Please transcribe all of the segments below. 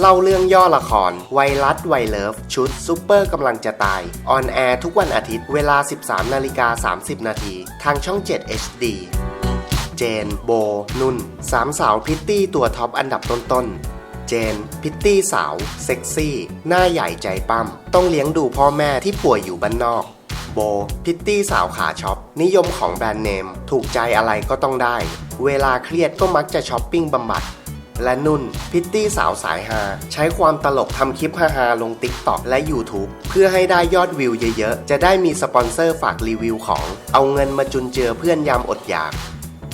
เล่าเรื่องย่อละคร ไวรัสไวเลิฟ ชุดซูเปอร์กำลังจะตาย ออนแอร์ทุกวันอาทิตย์เวลา 13นาฬิกา30 นาที ทางช่อง 7 HD เจน โบ นุ่น สามสาวพิตตี้ตัวท็อปอันดับต้นๆเจน พิตตี้สาว เซ็กซี่ หน้าใหญ่ใจปั้ม ต้องเลี้ยงดูพ่อแม่ที่ป่วยอยู่บ้านนอก โบ พิตตี้สาวขาช็อป นิยมของแบรนด์เนม ถูกใจอะไรก็ต้องได้ เวลาเครียดก็มักจะช้อปปิ้งบำบัด และนุ่น พิตตี้สาวสายฮาใช้ความตลกทำคลิปฮาๆลง t ิ k t o k และ YouTube เพื่อให้ได้ยอดวิวเยอะๆ จะได้มีสปอนเซอร์ฝากรีวิวของ เอาเงินมาจุนเจือเพื่อนยามอดอยาก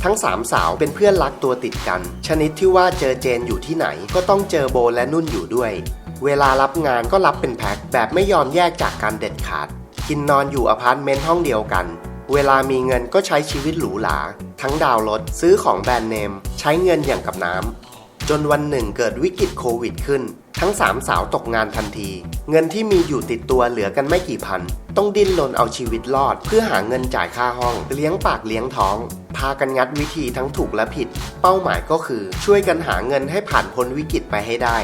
ทั้งสามสาวเป็นเพื่อนรักตัวติดกัน ชนิดที่ว่าเจอเจนอยู่ที่ไหน ก็ต้องเจอโบและนุ่นอยู่ด้วย เวลารับงานก็รับเป็นแพ็คแบบไม่ยอมแยกจากกันเด็ดขาด กินนอนอยู่อพาร์ตเมนต์ห้องเดียวกัน เวลามีเงินก็ใช้ชีวิตหรูหรา ทั้งดาวรถซื้อของแบรนด์เนม ใช้เงินอย่างกับน้ำ นวันหนึ่งเกิดวิกฤตโควิดขึ้น ทั้งสามสาวตกงานทันที เงินที่มีอยู่ติดตัวเหลือกันไม่กี่พัน ต้องดิ้นรนเอาชีวิตรอด เพื่อหาเงินจ่ายค่าห้อง เลี้ยงปากเลี้ยงท้อง พากันงัดวิธีทั้งถูกและผิด เป้าหมายก็คือช่วยกันหาเงินให้ผ่านพ้นวิกฤตไปให้ได้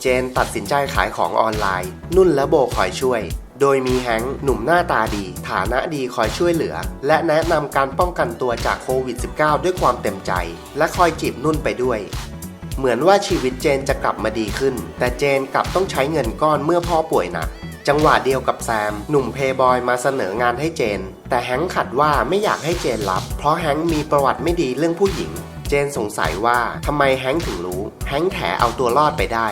เจนตัดสินใจขายของออนไลน์ นุ่นและโบคอยช่วย โดยมีแฮงค์หนุ่มหน้าตาดี ฐานะดีคอยช่วยเหลือ และแนะนำการป้องกันตัวจากโควิด -19 ด้วยความเต็มใจ และคอยจีบนุ่นไปด้วย เหมือนว่าชีวิตเจนจะกลับมาดีขึ้น แต่เจนกลับต้องใช้เงินก้อนเมื่อพ่อป่วยหนักจังหวะเดียวกับแซม หนุ่มเพย์บอยมาเสนองานให้เจน แต่แฮงค์ขัดว่าไม่อยากให้เจนรับ เพราะแฮงค์มีประวัติไม่ดีเรื่องผู้หญิง เจนสงสัยว่าทำไมแฮงค์ถึงรู้ แฮงค์แถเอาตัวรอดไปได้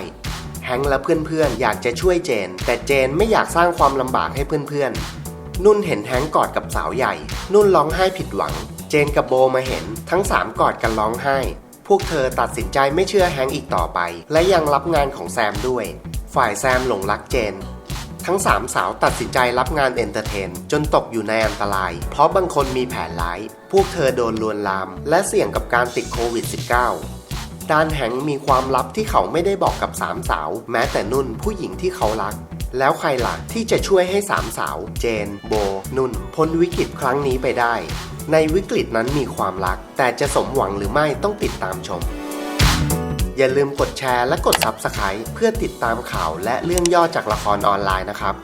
แฮงค์และเพื่อนๆ อยากจะช่วยเจน แต่เจนไม่อยากสร้างความลำบากให้เพื่อนๆ นุ่นเห็นแฮงค์กอดกับสาวใหญ่ นุ่นร้องไห้ผิดหวัง เจนกับโบมาเห็น ทั้งสามกอดกันร้องไห้ พวกเธอตัดสินใจไม่เชื่อแฮงอีกต่อไป และยังรับงานของแซมด้วย ฝ่ายแซมหลงรักเจน ทั้งสามสาวตัดสินใจรับงานเอนเตอร์เทน จนตกอยู่ในอันตราย เพราะบางคนมีแผนร้าย พวกเธอโดนลวนลาม และเสี่ยงกับการติดโควิด -19 ด้านแฮงมีความลับที่เขาไม่ได้บอกกับสามสาว แม้แต่นุ่นผู้หญิงที่เขารัก แล้วใครหลักที่จะช่วยให้สามสาว เจน โบ นุ่น พ้นวิกฤตครั้งนี้ไปได้ ในวิกฤตนั้นมีความรัก แต่จะสมหวังหรือไม่ต้องติดตามชม อย่าลืมกดแชร์และกด Subscribe เพื่อติดตามข่าวและเรื่องย่อจากละครออนไลน์นะครับ